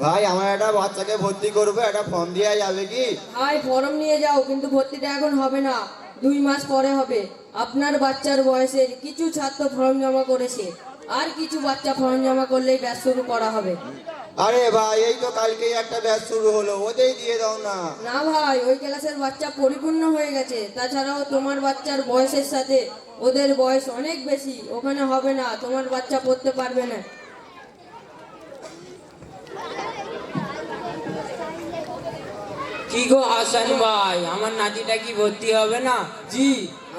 ভাই আমার একটা বাচ্চাকে ভর্তি করব একটা ফর্ম দেওয়া যাবে কি? ভাই ফর্ম নিয়ে যাও কিন্তু ভর্তিটা এখন হবে না। দুই মাস পরে হবে। আপনার বাচ্চার বয়সের কিছু ছাত্র ফর্ম জমা করেছে। আর কিছু বাচ্চা ফর্ম জমা করলেই ব্যাস শুরু করা হবে। আরে ভাই এই তো কালকেই একটা ব্যাচ শুরু হলো ওতেই দিয়ে দাও না। না ভাই ওই ক্লাসের বাচ্চা পরিপূর্ণ হয়ে গেছে। তাছাড়াও তোমার বাচ্চার বয়সের সাথে ওদের বয়স অনেক বেশি ওখানে হবে না তোমার বাচ্চা পড়তে পারবে না। কি গো হাসান ভাই? আমার নাতিটা কি ভর্তি হবে না? জি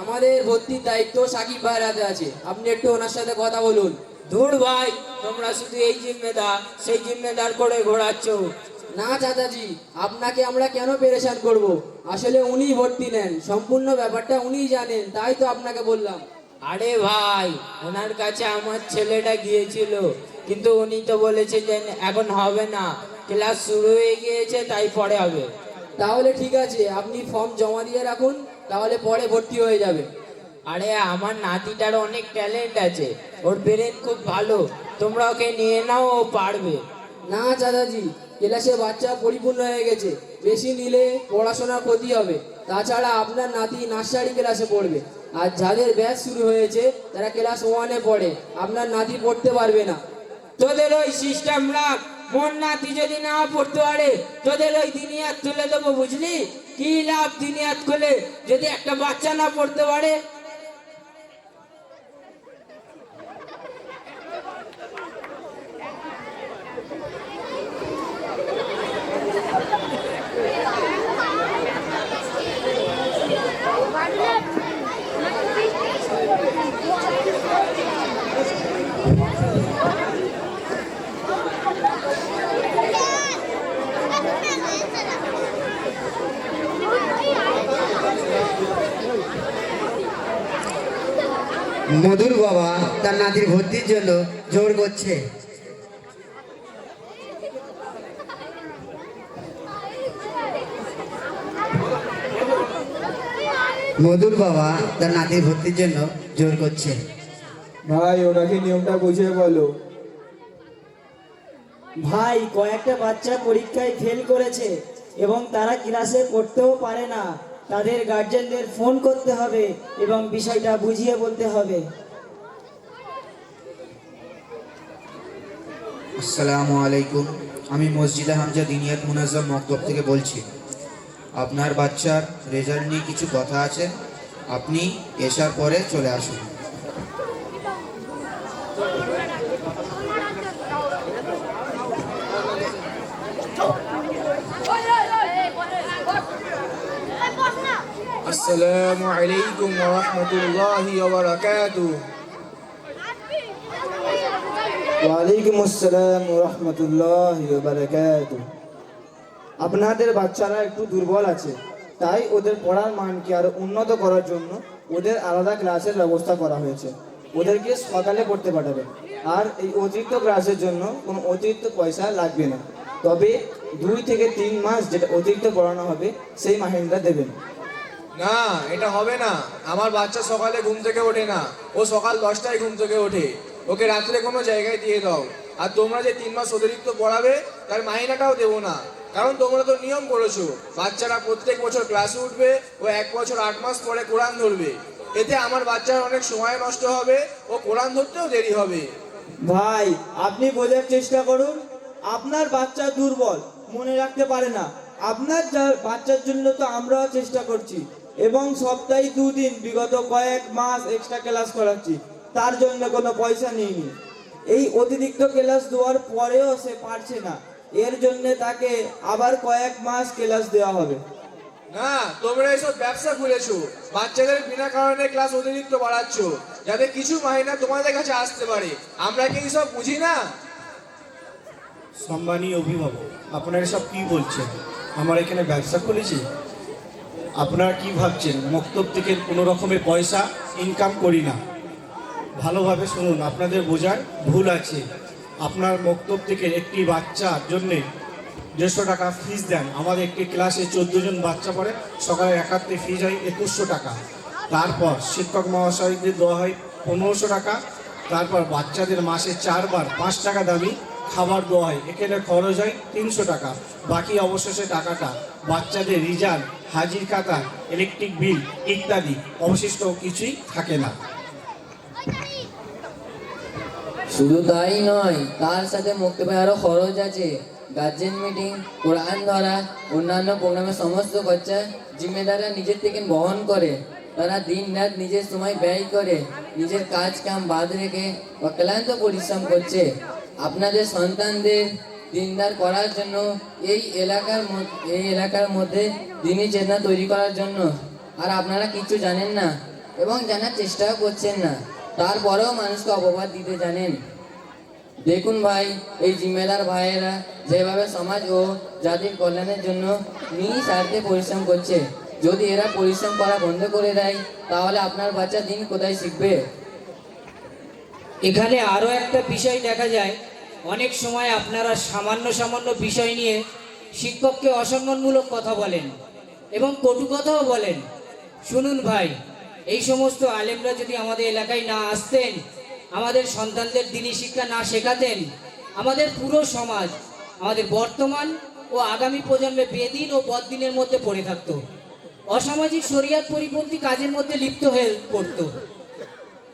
আমাদের ভর্তির দায়িত্ব সাকিব ভাইয়ের হাতে আছে। আপনি একটু ওনার সাথে কথা বলুন। ধুর ভাই তোমরা শুধু এই জিম্মেদার সেই জিম্মেদার করে ঘোরাচ্ছ। না চাচাজি আপনাকে আমরা কেন পেরেশান করব? আসলে উনি ভর্তি নেন সম্পূর্ণ ব্যাপারটা উনিই জানেন তাই তো আপনাকে বললাম। আরে ভাই ওনার কাছে আমার ছেলেটা গিয়েছিল কিন্তু উনি তো বলেছে যে এখন হবে না। ক্লাস শুরু হয়ে গিয়েছে তাই পরে হবে। তাহলে ঠিক আছে আপনি ফর্ম জমা দিয়ে রাখুন তাহলে পরে ভর্তি হয়ে যাবে। আরে আমার নাতিটার অনেক ট্যালেন্ট আছে ওর ব্রেন খুব ভালো তোমরা ওকে নিয়ে নাও ও পারবে। না চাচাজি ক্লাসে বাচ্চা পরিপূর্ণ হয়ে গেছে বেশি নিলে পড়াশোনার ক্ষতি হবে। তাছাড়া আপনার নাতি নার্সারি ক্লাসে পড়বে আর যাদের ব্যাচ শুরু হয়েছে তারা ক্লাস ওয়ানে পড়ে আপনার নাতি পড়তে পারবে না। তোদের ওই সিস্টেম রাখ। মোর তুই যদি না পড়তে পারে, তোদের ওই দিনিয়াত তুলে দেবো, বুঝলি? কি লাভ দিনিয়াত খুলে? যদি একটা বাচ্চা না পড়তে পারে মধুর বাবা তার নাতির ভর্তির জন্য জোর করছে। মধুর বাবা তার নাতির ভর্তির জন্য জোর করছে। ভাই ওনাকে নিয়মটা বুঝিয়ে বলো। ভাই কয়েকটা বাচ্চা পরীক্ষায় ফেল করেছে এবং তারা ক্লাসে পড়তেও পারে না। তাদের গার্জেনদের ফোন করতে হবে এবং বিষয়টা বুঝিয়ে বলতে হবে। আসসালামু আলাইকুম। আমি মসজিদে হামজা দিনিয়াত মুনাজ্জম মক্তব থেকে বলছি। আপনার বাচ্চার রেজাল্ট নিয়ে কিছু কথা আছে? আপনি এসার পরে চলে আসুন। আসসালামু আলাইকুম ওয়া রাহমাতুল্লাহি ওয়া বারাকাতুহু ওয়ালাইকুম আসসালাম ওয়া রাহমাতুল্লাহি ওয়া বারাকাতুহু আপনাদের বাচ্চারা একটু দুর্বল আছে, তাই ওদের পড়ার মানকে আরও উন্নত করার জন্য ওদের আলাদা ক্লাসের ব্যবস্থা করা হয়েছে। ওদেরকে সকালে পড়তে পাঠাবেন। আর এই অতিরিক্ত ক্লাসের জন্য কোনো অতিরিক্ত পয়সা লাগবে না। তবে দুই থেকে তিন মাস যেটা অতিরিক্ত পড়ানো হবে, সেই মাহিনটা দেবেন। না, এটা হবে না। আমার বাচ্চা সকালে ঘুম থেকে ওঠে না। ও সকাল দশটায় ঘুম থেকে ওঠে। ওকে রাত্রে কোনো জায়গায় দিয়ে দাও। আর তোমরা যে তিন মাস অতিরিক্ত পড়াবে, তার মাইনাটাও দেবো না। কারণ তোমরা তো নিয়ম করেছ, বাচ্চারা প্রত্যেক বছর ক্লাসে উঠবে ও এক বছর আট মাস পরে কোরআন ধরবে। এতে আমার বাচ্চার অনেক সময় নষ্ট হবে ও কোরআন ধরতেও দেরি হবে। ভাই, আপনি বোঝার চেষ্টা করুন। আপনার বাচ্চা দুর্বল, মনে রাখতে পারে না। আপনার বাচ্চার জন্য তো আমরাও চেষ্টা করছি। এবং সপ্তাহে দুদিন বিগত কয়েক মাস এক্সট্রা ক্লাস করাচ্ছি। তার জন্য কোনো পয়সা নিইনি। এই অতিরিক্ত ক্লাস দেওয়ার পরেও সে পারছে না। এর জন্য তাকে আবার কয়েক মাস ক্লাস দেওয়া হবে। না তোমরা এসব ব্যবসা খুলেছো। বাচ্চাদের বিনা কারণে ক্লাস অতিরিক্ত বাড়াচ্ছ। যাতে কিছু মাহিনা তোমাদের কাছে আসতে পারে। আমরা কি এইসব বুঝি না? সম্মানীয় অভিভাবক আপনারা সব কি বলছেন? আমার এখানে ব্যবসা খুলেছি? আপনারা কি ভাবছেন? মক্তব থেকে কোনো রকমের পয়সা ইনকাম করি না। ভালোভাবে শুনুন, আপনাদের বোঝার ভুল আছে। আপনার মক্তব থেকে একটি বাচ্চার জন্যে দেড়শো টাকা ফিস দেন। আমাদের একটি ক্লাসে চোদ্দ জন বাচ্চা পড়ে, সকালে একাত্রে ফিস হয় একুশশো টাকা। তারপর শিক্ষক মহাশয়দের দেওয়া হয় পনেরোশো টাকা। তারপর বাচ্চাদের মাসে চারবার পাঁচ টাকা দামি খাবার দেওয়া হয় এখানে খরচ হয় তিনশো টাকা। বাকি অবশেষে টাকাটা বাচ্চাদের রিজার্ভ, হাজির খাতা ইলেকট্রিক বিল ইত্যাদি। অবশিষ্ট কিছুই থাকে না। শুধু তাই নয়, তার সাথে মুক্তবে আরও খরচ আছে। গার্জেন মিটিং কোরআন ধরা, অন্যান্য প্রোগ্রামের সমস্ত খরচা জিম্মেদাররা নিজের থেকে বহন করে। তারা দিন রাত নিজের সময় ব্যয় করে, নিজের কাজ কাম বাদ রেখে অক্লান্ত পরিশ্রম করছে। আপনাদের সন্তানদের দিনদার করার জন্য এই এলাকার এই এলাকার মধ্যে দিনী চেতনা তৈরি করার জন্য। আর আপনারা কিছু জানেন না এবং জানার চেষ্টাও করছেন না। তারপরেও মানুষকে অপবাদ দিতে জানেন। দেখুন ভাই, এই জিম্মেদার ভাইয়েরা যেভাবে সমাজ ও জাতির কল্যাণের জন্য নিজ স্বার্থে পরিশ্রম করছে। যদি এরা পরিশ্রম করা বন্ধ করে দেয়, তাহলে আপনার বাচ্চা দিন কোথায় শিখবে? এখানে আরও একটা বিষয় দেখা যায়। অনেক সময় আপনারা সামান্য সামান্য বিষয় নিয়ে শিক্ষককে অসম্মানমূলক কথা বলেন এবং কটু কথাও বলেন। শুনুন ভাই, এই সমস্ত আলেমরা যদি আমাদের এলাকায় না আসতেন, আমাদের সন্তানদের দিনী শিক্ষা না শেখাতেন, আমাদের পুরো সমাজ, আমাদের বর্তমান ও আগামী প্রজন্মে বেদিন ও বদিনের মধ্যে পড়ে থাকতো। অসামাজিক শরিয়াত পরিপন্থী কাজের মধ্যে লিপ্ত হয়ে পড়তো।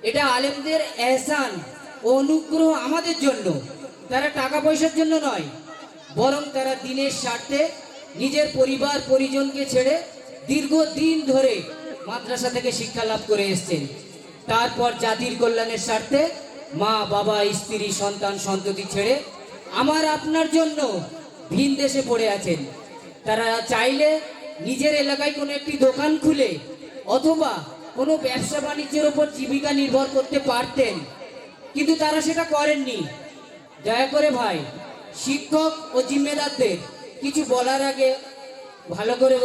এটা আলেমদের এহসান ও অনুগ্রহ আমাদের জন্য। তারা টাকা পয়সার জন্য নয়, বরং তারা দিনের স্বার্থে নিজের পরিবার, পরিজনকে ছেড়ে দীর্ঘদিন ধরে মাদ্রাসা থেকে শিক্ষা লাভ করে এসছেন। তারপর জাতির কল্যাণের স্বার্থে মা, বাবা, স্ত্রী, সন্তান, সন্ততি ছেড়ে আমার আপনার জন্য ভিন দেশে পড়ে আছেন। তারা চাইলে নিজের এলাকায় কোনো একটি দোকান খুলে অথবা কোনো ব্যবসা বাণিজ্যের ওপর জীবিকা নির্ভর করতে পারতেন, কিন্তু তারা সেটা করেননি। দয়া করে ভাই, শিক্ষক ও জিম্মেদারদের কিছু বলার আগে ভালো করে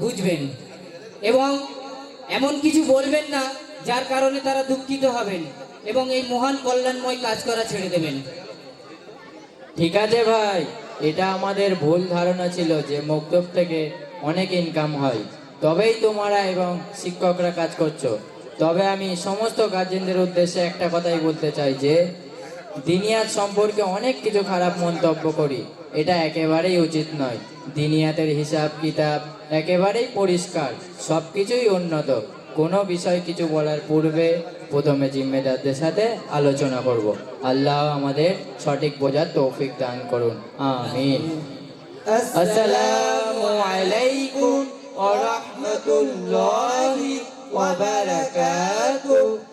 বুঝবেন। এবং এমন কিছু বলবেন না যার কারণে তারা দুঃখিত হবেন এবং এই মহান কল্যাণময় কাজ করা ছেড়ে দেবেন। ঠিক আছে ভাই, এটা আমাদের ভুল ধারণা ছিল যে মক্তব থেকে অনেক ইনকাম হয়। তবেই তোমরা এবং শিক্ষকরা কাজ করছ। তবে আমি সমস্ত গার্জেনদের উদ্দেশ্যে একটা কথাই বলতে চাই যে দিনিয়াত সম্পর্কে অনেক কিছু খারাপ মন্তব্য করি। এটা একেবারেই উচিত নয়। দিনিয়াতের হিসাব কিতাব একেবারেই পরিষ্কার। সব কিছুই উন্নত। কোনো বিষয় কিছু বলার পূর্বে প্রথমে জিম্মেদারদের সাথে আলোচনা করব। আল্লাহ আমাদের সঠিক বোঝার তৌফিক দান করুন। আমিন। আসসালামু আলাইকুম ওয়া রাহমাতুল্লাহি ওয়া বারাকাতুহু।